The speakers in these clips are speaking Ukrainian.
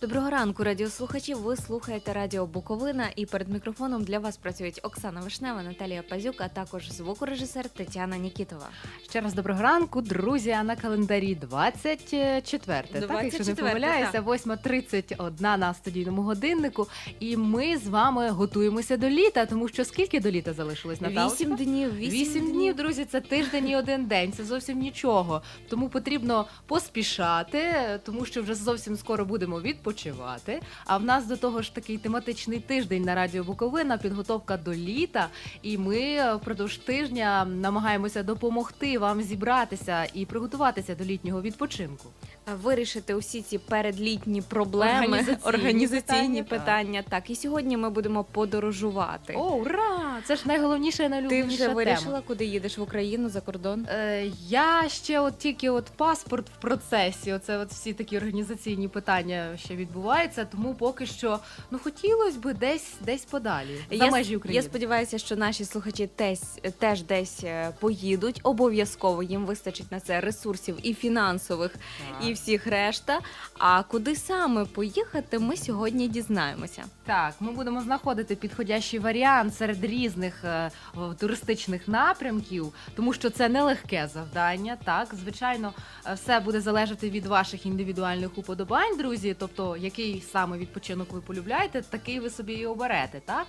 Доброго ранку, радіослухачі. Ви слухаєте Радіо Буковина, і перед мікрофоном для вас працюють Оксана Вишнева, Наталія Пазюк, а також звукорежисер Тетяна Нікітова. Ще раз доброго ранку, друзі. А на календарі 24, так, якщо не 24, помиляюся, 8.31 на студійному годиннику. І ми з вами готуємося до літа, тому що скільки до літа залишилось Наталочка? Вісім днів, вісім, Вісім днів, друзі, це тиждень і один день. Це зовсім нічого. Тому потрібно поспішати, тому що вже зовсім скоро будемо відпочивати. А в нас до того ж такий тематичний тиждень на радіо Буковина, підготовка до літа. І ми е, впродовж тижня намагаємося допомогти вам зібратися і приготуватися до літнього відпочинку. Вирішити усі ці передлітні проблеми, Організаційні організаційні питання, питання. Так, і сьогодні ми будемо подорожувати. О, ура! Це ж найголовніше і Ти вже тема. вирішила, куди їдеш в Україну за кордон? Е, я ще от тільки от паспорт в процесі. Оце от всі такі організаційні питання ще відбуваються. Тому поки що ну хотілося б десь десь подалі за Я межі України. Я сподіваюся, що наші слухачі теж, теж десь е, поїдуть. Обов'язково їм вистачить на це ресурсів і фінансових, Так. і всіх решта. А куди саме поїхати, ми сьогодні дізнаємося. Так, ми будемо знаходити підходящий варіант серед різних е, туристичних напрямків, тому що це нелегке завдання. Так, звичайно, е, все буде залежати від ваших індивідуальних уподобань, друзі. Тобто, який саме відпочинок ви полюбляєте, такий ви собі і оберете, так?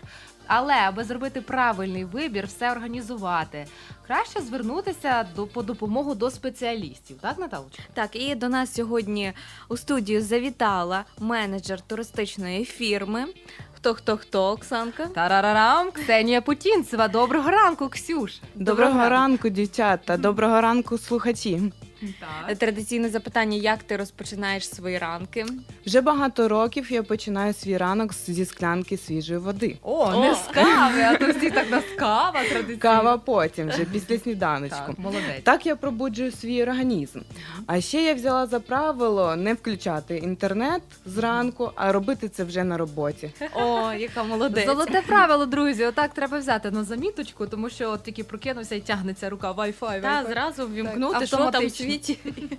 Але аби зробити правильний вибір, все організувати, краще звернутися до по допомогу до спеціалістів, так, Наталочка? Так, і до нас сьогодні у студію завітала менеджер туристичної фірми. Хто хто хто, Оксанка? Тарарарам, Ксенія Путінцева. Доброго ранку, Ксюш. Доброго ранку, дівчата. Доброго ранку, слухачі. Так. Традиційне запитання: як ти розпочинаєш свої ранки? Вже багато років я починаю свій ранок зі склянки свіжої води. О, О. не з кави, а то всі так нас кава традиційно. Кава потім, вже після сніданочку. Так, молодець. Так я пробуджую свій організм. А ще я взяла за правило не включати інтернет зранку, а робити це вже на роботі. О, яка молодець. Золоте правило, друзі. Отак треба взяти на заміточку, тому що от тільки прокинувся і тягнеться рука Wi-Fi. Та Wi-Fi. зразу ввімкнути, що там в автоматично. світі.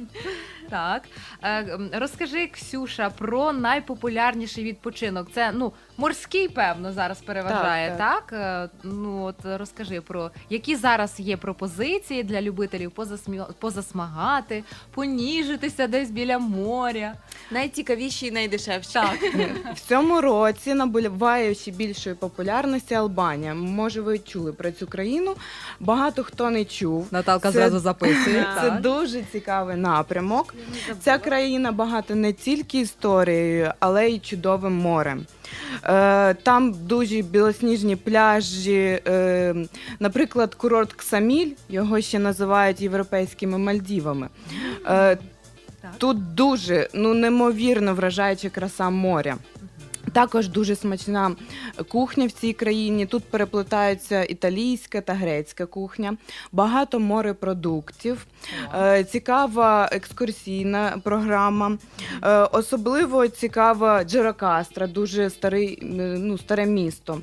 Так. Е, м, розкажи, Ксюша, про найпопулярніший відпочинок. Це ну морський, певно, зараз переважає, так? Так, Е, Ну от розкажи про які зараз є пропозиції для любителів позасмі... позасмагати, поніжитися десь біля моря. Найцікавіші і найдешевші. Так. В цьому році набуває ще більшої популярності Албанія. Може, ви чули про цю країну? Багато хто не чув. Наталка Це- зразу записує. Так. Це дуже цікавий напрямок. Ця країна багата не тільки історією, але й чудовим морем. Е, там дуже білосніжні пляжі. Е, наприклад, курорт Ксаміль, його ще називають європейськими Мальдівами. Е, тут дуже ну, неймовірно вражаюча краса моря. Також дуже смачна кухня в цій країні. Тут переплетаються італійська та грецька кухня, багато морепродуктів, е, цікава екскурсійна програма. Е, особливо цікава Джеракастра, дуже старий, е, ну, старе місто.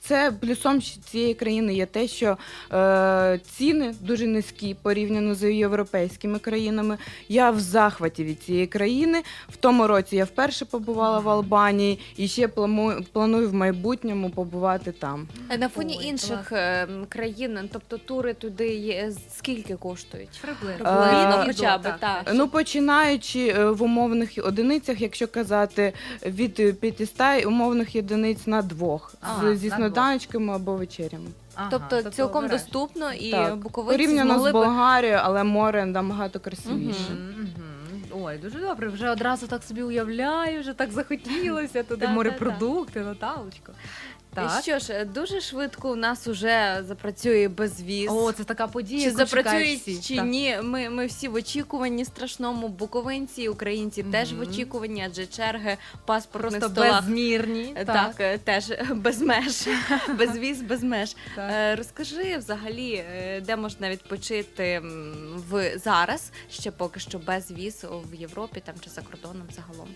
Е, Це плюсом цієї країни є те, що е, ціни дуже низькі порівняно з європейськими країнами. Я в захваті від цієї країни. В тому році я вперше побувала в Албанії і ще планую, планую в майбутньому побувати там. На фоні Ой, інших е, країн, тобто тури туди є, скільки коштують? Приблизно. Приблизно Е, хоча б, так. так. Ну, починаючи е, в умовних одиницях, якщо казати від е, 500 умовних одиниць на двох Ага, з, на. Сніданочками або вечерями. Ага, Тобто цілком обереш. доступно і Так. буковинці Порівняно змогли з б Болгарією, але море набагато красивіше. Мгм. Мгм. Ой, дуже добре. Вже одразу так собі уявляю, вже так захотілося туди Да, морепродукти, Наталочко. Так. Що ж, дуже швидко у нас уже запрацює безвіз. О, це така подія. Чи яку чекають запрацюють, всі. чи Так. ні? Ми, ми всі в очікуванні страшному. Буковинці, українці теж в Мгм. очікуванні, адже черги в паспортних Просто столах. безмірні. е, Так, е, теж без меж, безвіз, без меж. Так. Е, Розкажи взагалі, е, де можна відпочити м, в зараз, ще поки що без віз в Європі там чи за кордоном загалом.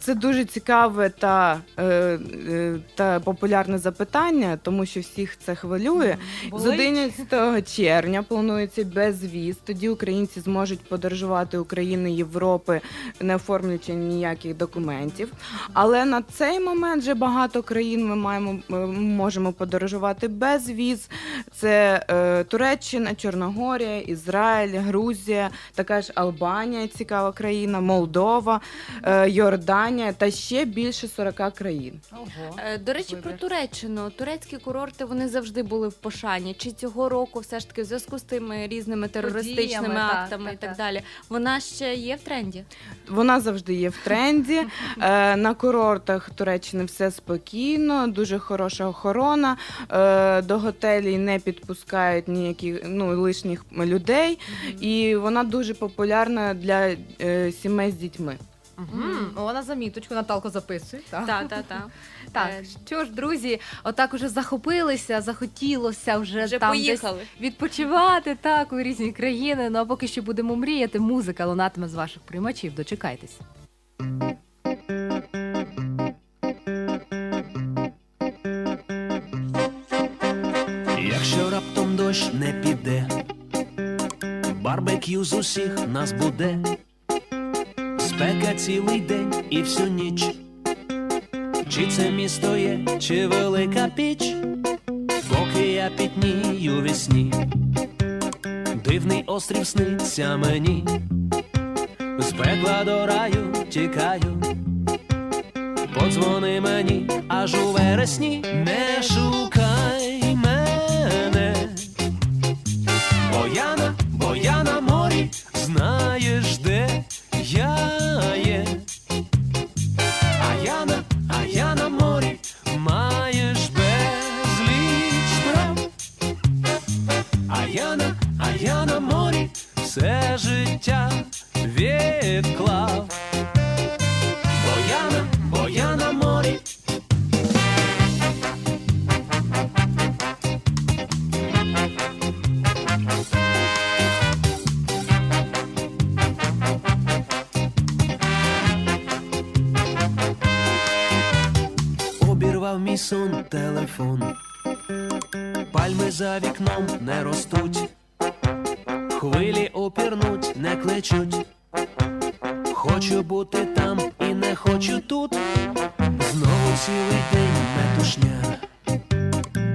Це дуже цікаве та, е, е, та популярне запитання, тому що всіх це хвилює. З 11 червня планується безвіз. Тоді українці зможуть подорожувати України Європи, не оформлюючи ніяких документів. Але на цей момент вже багато країн ми маємо е, можемо подорожувати без віз. Це е, Туреччина, Чорногорія, Ізраїль, Грузія, така ж Албанія, цікава країна, Молдова, е, Йорданія та ще більше 40 країн. Ого. Е, До речі, про Вибір. Туреччину. Турецькі курорти вони завжди були в пошані. Чи цього року все ж таки в зв'язку з тими різними терористичними так, актами так, і так так. далі? Вона ще є в тренді? Вона завжди є в тренді. Е, на курортах Туреччини все спокійно, дуже хороша охорона. Е, до готелів не підпускають ніяких ну, лишніх людей. І вона дуже популярна для е, сімей з дітьми. Мгм. О, на заміточку Наталко записує. Так. Так, так, так. Так, Е, що ж, друзі, отак уже захопилися, захотілося вже, Вже там поїхали. десь відпочивати так у різні країни. Ну а поки що будемо мріяти. Музика лунатиме з ваших приймачів. Дочекайтесь. Якщо раптом дощ не піде, барбекю з усіх нас буде, спека цілий день і всю ніч. Чи це місто є, чи велика піч, поки я пітнію вісні, дивний острів сниться мені, з пекла до раю тікаю. Подзвони мені аж у вересні, не шукай все життя відклав. Бо я на, бо морі. Обірвав мій сон телефон. Пальми за вікном не ростуть, не кличуть. Хочу бути там і не хочу тут. Знову цілий день метушня.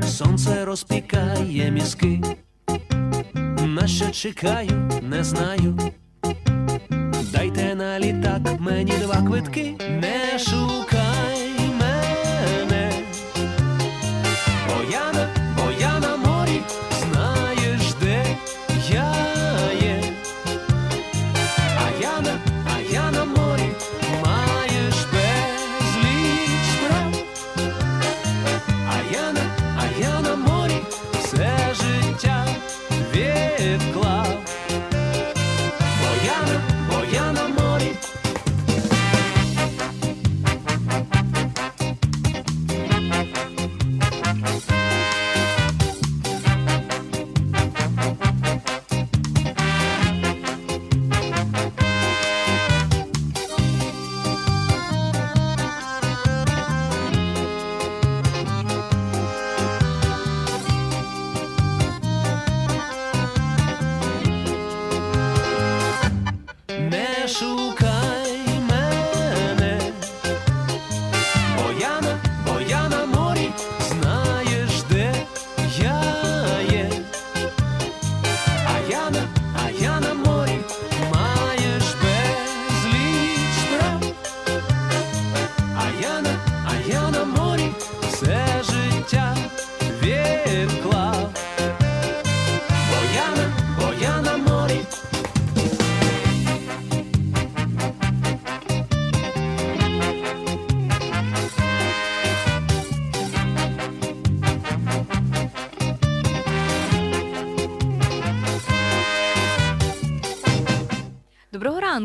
Сонце розпікає мізки. На що чекаю, не знаю. Дайте на літак мені два квитки, не шукай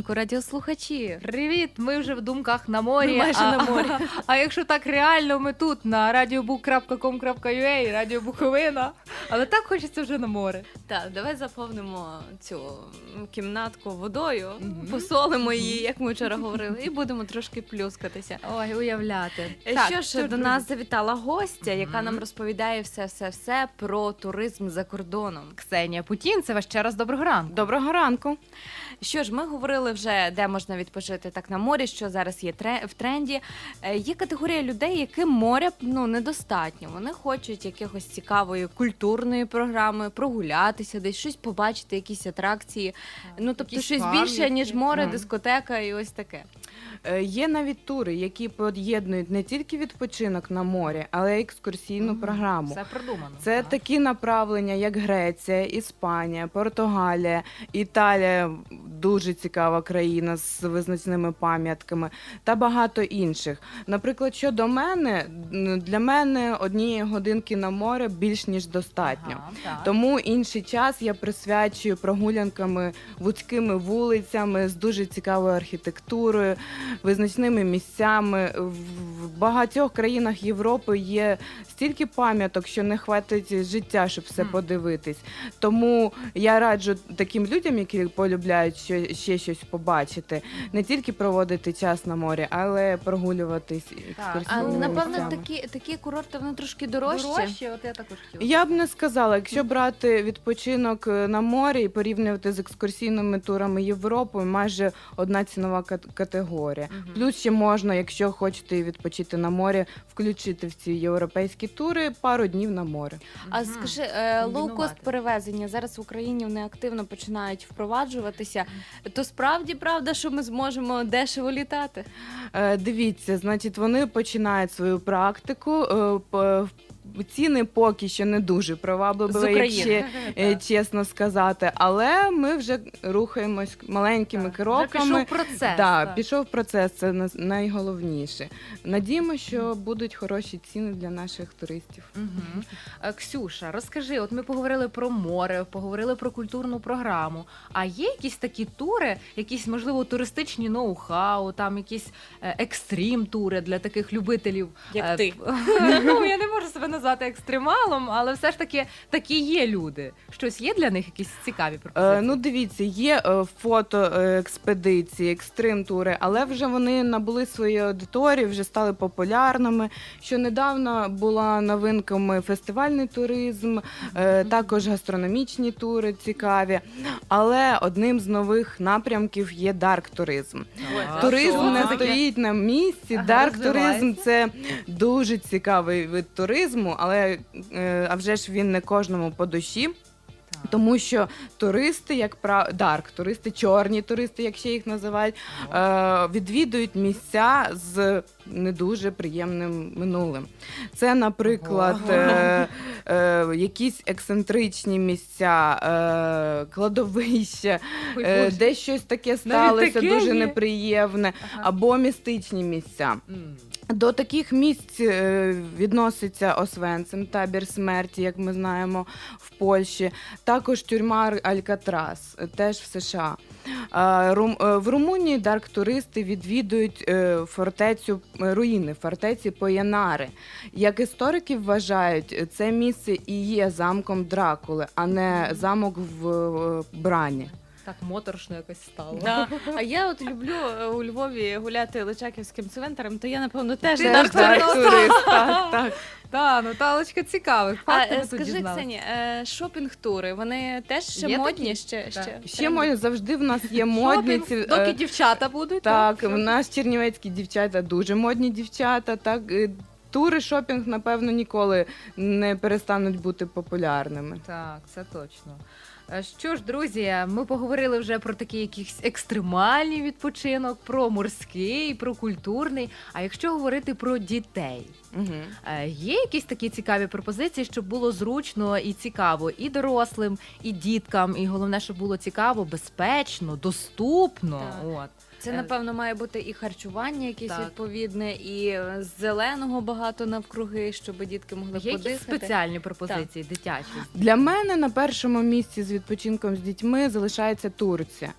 ранку. радіослухачі. Привіт! Ми вже в думках на морі. Ми майже а, на морі. А якщо так реально, ми тут на radiobook.com.ua, Радіо Буковина. Але так хочеться вже на море. Так, давай заповнимо цю кімнатку водою, Мгм. посолимо її, як ми вчора говорили, і будемо трошки плюскатися. Ой, уявляти. Е, Так, що ж, до нас завітала гостя, яка Мгм. нам розповідає все, все, все про туризм за кордоном. Ксенія Путінцева, ще раз доброго ранку. Доброго ранку. Що ж, ми говорили вже, де можна відпочити так на морі, що зараз є в тренді. Е, Є категорія людей, яким моря ну недостатньо. Вони хочуть якихось цікавої культурної програми, прогулятися, десь щось побачити, якісь атракції. Ну тобто, щось більше ніж море, дискотека і ось таке. Е, Є навіть тури, які поєднують не тільки відпочинок на морі, але й екскурсійну Мгм. програму. Все продумано. Це Так. такі направлення, як Греція, Іспанія, Португалія, Італія дуже цікава країна з визначними пам'ятками та багато інших. Наприклад, щодо мене, для мене однієї годинки на море більш ніж достатньо. Ага, так. Тому інший час я присвячую прогулянками вузькими вулицями з дуже цікавою архітектурою, визначними місцями. В багатьох країнах Європи є стільки пам'яток, що не хватить життя, щоб все подивитись. Тому я раджу таким людям, які полюбляють ще, ще щось побачити, не тільки проводити час на морі, але прогулюватись А екскурсійними напевно, місцями. такі, такі курорти вони трошки дорожчі. Дорожче, от я також хотіла. Я б не сказала, якщо брати відпочинок е, на морі і порівнювати з екскурсійними турами Європи, майже одна цінова кат- категорія. Мгм. Плюс ще можна, якщо хочете відпочити на морі, включити в ці європейські тури пару днів на море. А Мгм. скажи, е, Комбінувати. лоукост перевезення зараз в Україні вони активно починають впроваджуватися. То справді правда, що ми зможемо дешево літати? Е, Дивіться, значить, вони починають свою практику. е, п- Ціни поки що не дуже привабливі, якщо е, чесно сказати, але ми вже рухаємось маленькими Так, Вже кроками. пішов процес. Да, так. пішов процес, це на- найголовніше. Надіємо, що будуть хороші ціни для наших туристів. Мгм. Е, Ксюша, розкажи, от ми поговорили про море, поговорили про культурну програму. А є якісь такі тури, якісь, можливо, туристичні ноу-хау, там якісь е, екстрім-тури для таких любителів. Як е, ти. Ну, я не можу себе назвати екстремалом, але все ж таки такі є люди. Щось є для них якісь цікаві пропозиції? Е, ну, дивіться, є е, фотоекспедиції, екстрим-тури, але вже вони набули свої аудиторії, вже стали популярними. Що недавно була новинками фестивальний туризм, е, також гастрономічні тури цікаві. Але одним з нових напрямків є дарк-туризм. А Туризм не стоїть на місці. Ага, Дарк туризм розвивається. це дуже цікавий вид туризму, але е, а вже ж він не кожному по душі. Тому що туристи, як правило, дарк, туристи, чорні туристи, як ще їх називають, е, відвідують місця з не дуже приємним минулим. Це, наприклад, е, е, якісь ексцентричні місця, е, кладовища, е, де щось таке сталося, таке дуже є? неприємне, або містичні місця. До таких місць е, відноситься Освенцим, табір смерті, як ми знаємо, в Польщі. Також тюрма Алькатрас, е, теж в США. Е, В Румунії дарк-туристи відвідують фортецю руїни, фортеці Поянари. Як історики вважають, це місце і є замком Дракули, а не замок в Брані. Так моторошно якось стало. Да. А я от люблю е, у Львові гуляти Личаківським цвинтарем, то я напевно теж Ти дарк теж турист. дарк-турист, так, так. Та, Наталочка цікавих. А фактів е, ми тут скажи, дізналися. Ксені, е, шопінг-тури, вони теж ще Є модні? такі? Ще, Так. ще, Ще можна завжди в нас є модниці. Шопінг, доки е, дівчата будуть. Так, в нас чернівецькі дівчата дуже модні дівчата. Так е, тури шопінг, напевно, ніколи не перестануть бути популярними. Так, це точно. Е, Що ж, друзі, ми поговорили вже про такий якийсь екстремальний відпочинок, про морський, про культурний. А якщо говорити про дітей, Угу. є якісь такі цікаві пропозиції, щоб було зручно і цікаво і дорослим, і діткам, і головне, щоб було цікаво, безпечно, доступно. Так. От. Це Е, напевно має бути і харчування, якесь Так. відповідне, і е, зеленого багато навкруги, щоб дітки могли Є якісь подихати. спеціальні пропозиції дитячі? Для мене на першому місці з відпочинком з дітьми залишається Турція.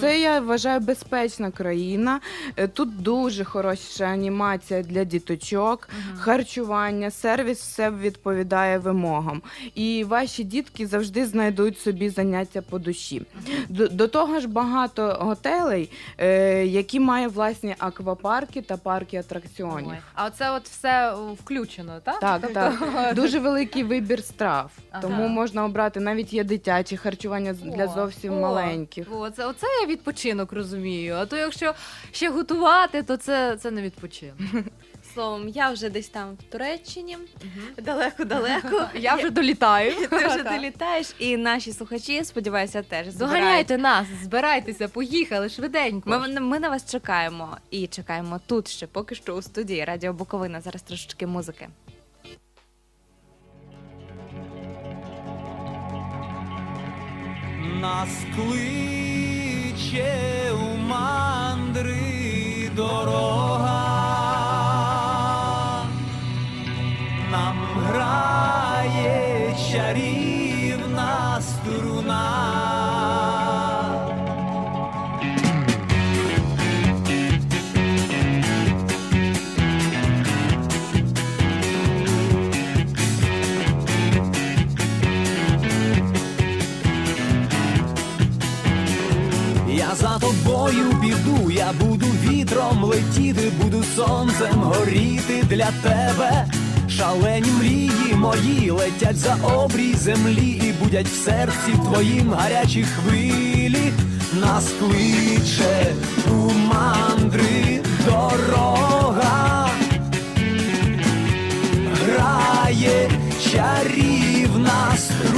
Це я вважаю безпечна країна. Е, Тут дуже хороша анімація для діточок, харчування, сервіс все відповідає вимогам. І ваші дітки завжди знайдуть собі заняття по душі. До, до того ж, багато готелей, е, які має власні аквапарки та парки атракціонів. Ой. А оце от все включено, так? Так, Тобто- так. Дуже великий вибір страв. Ага. Тому можна обрати навіть є дитячі харчування з- для О, зовсім о, маленьких. О, це, оце я відпочинок розумію. А то якщо ще готувати, то це, це не відпочинок. Словом, я вже десь там в Туреччині, далеко-далеко. Я вже долітаю. Ти вже Так. долітаєш, і наші слухачі, сподіваюся, теж збирають. Доганяйте нас, збирайтеся, поїхали швиденько. Ми, ми на вас чекаємо і чекаємо тут ще поки що у студії Радіо Буковина. Зараз трошечки музики. Нас кличе у мандри дорога, чарівна струна. Я за тобою піду, я буду вітром летіти, буду сонцем горіти для тебе. Шалені мрії мої летять за обрій землі і будять в серці твоїм гарячі хвилі. Нас кличе у мандри дорога, грає чарівна струна.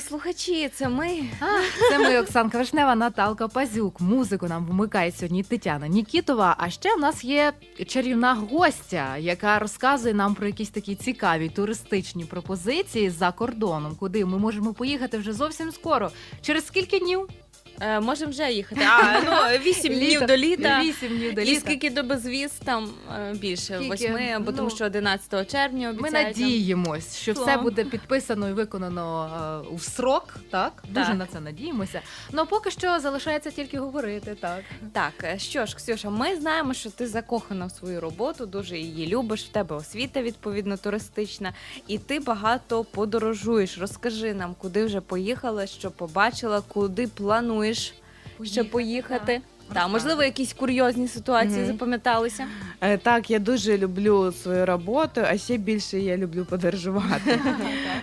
радіослухачі. Це ми. Це ми, Оксанка Вишнева, Наталка Пазюк. Музику нам вмикає сьогодні Тетяна Нікітова. А ще в нас є чарівна гостя, яка розказує нам про якісь такі цікаві туристичні пропозиції за кордоном, куди ми можемо поїхати вже зовсім скоро. Через скільки днів? Е, можемо вже їхати. А, ну, 8 днів до літа. Вісім днів до І літа. скільки до безвіз там е, більше? Скільки? Восьми, бо тому Ну, що 11 червня Ми обіцяють. нам. надіємось, що все буде підписано і виконано е, в срок. Так дуже Так. на це надіємося. Ну поки що залишається тільки говорити. Так Так, е, що ж, Ксюша, ми знаємо, що ти закохана в свою роботу, дуже її любиш. В тебе освіта відповідно туристична, і ти багато подорожуєш. Розкажи нам, куди вже поїхала, що побачила, куди плануєш ще поїхати. Та, можливо, якісь курйозні ситуації запам'яталися. Е, Так, я дуже люблю свою роботу, а ще більше я люблю подорожувати.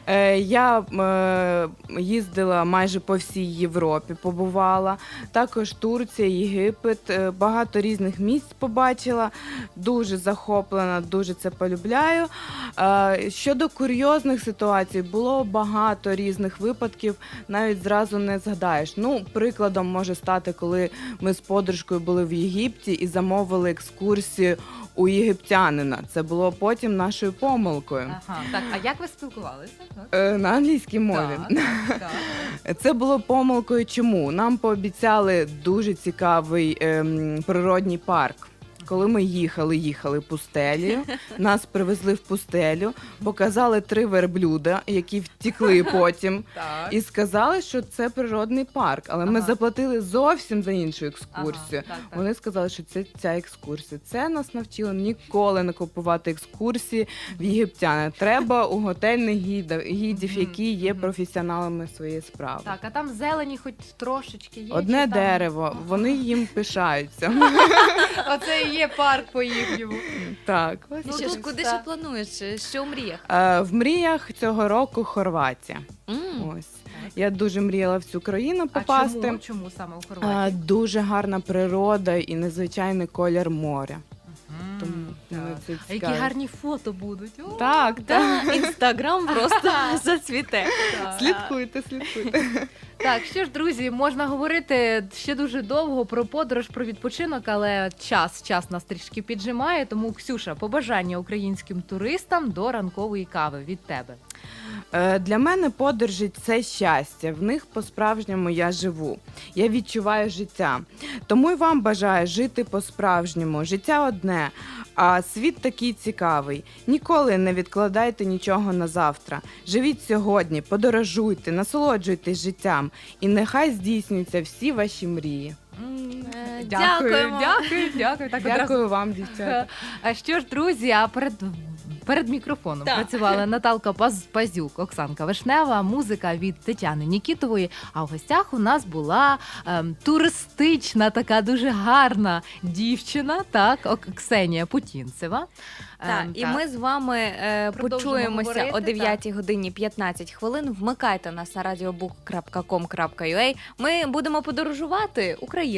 Е, Я е, їздила майже по всій Європі, побувала. Також Турція, Єгипет, багато різних місць побачила. Дуже захоплена, дуже це полюбляю. Щодо курйозних ситуацій, було багато різних випадків, навіть зразу не згадаєш. Ну, прикладом може стати, коли ми з подружкою були в Єгипті і замовили екскурсію у єгиптянина. Це було потім нашою помилкою. Ага, так. А як ви спілкувалися? Е, На англійській мові. так, так. Це було помилкою. Чому нам пообіцяли дуже цікавий ем, природній парк. Коли ми їхали, їхали пустелею, нас привезли в пустелю, показали три верблюда, які втікли потім, Так. і сказали, що це природний парк. Але ми Ага. заплатили зовсім за іншу Ага, екскурсію. так, так. Вони сказали, що це ця екскурсія. Це нас навчило ніколи не купувати екскурсії в єгиптяни. Треба у готельних гідів, гідів, Мгм, які є мгм. професіоналами своєї справи. Так, а там зелені хоч трошечки є. Одне чи там- дерево, вони їм пишаються. Оце і є парк по їхньому. так. Ну, Ну, що ж, тут куди так. ще плануєш? Що в мріях? Е, В мріях цього року Хорватія. М. Ось. Я дуже мріяла в цю країну А попасти. чому, чому саме у Е, Хорватії? Дуже гарна природа і незвичайний колір моря. Це А які гарні фото будуть. О, Так, так. Та, інстаграм просто зацвіте. так. Слідкуйте, слідкуйте. Так, що ж, друзі, можна говорити ще дуже довго про подорож, про відпочинок, але час, час нас трішки піджимає. Тому, Ксюша, побажання українським туристам до ранкової кави від тебе. Е, Для мене подорожі це щастя. В них по-справжньому я живу. Я відчуваю життя. Тому й вам бажаю жити по-справжньому. Життя одне, а світ такий цікавий. Ніколи не відкладайте нічого на завтра. Живіть сьогодні, подорожуйте, насолоджуйтесь життям, і нехай здійснюються всі ваші мрії. Е, Дякую, Дякуємо. дякую, дякую. Так одразу Дякую вам, дівчата. А що ж, друзі, а перед. Перед мікрофоном Так. працювали Наталка Паз- Пазюк, Оксанка Вишнева, музика від Тетяни Нікітової. А в гостях у нас була ем, туристична, така дуже гарна дівчина, так, Ок- Ксенія Путінцева. Так, Ем, і ми з вами е, Продовжимо почуємося говорити, о 9 годині 15 хвилин. Вмикайте нас на radiobook.com.ua. Ми будемо подорожувати Україною.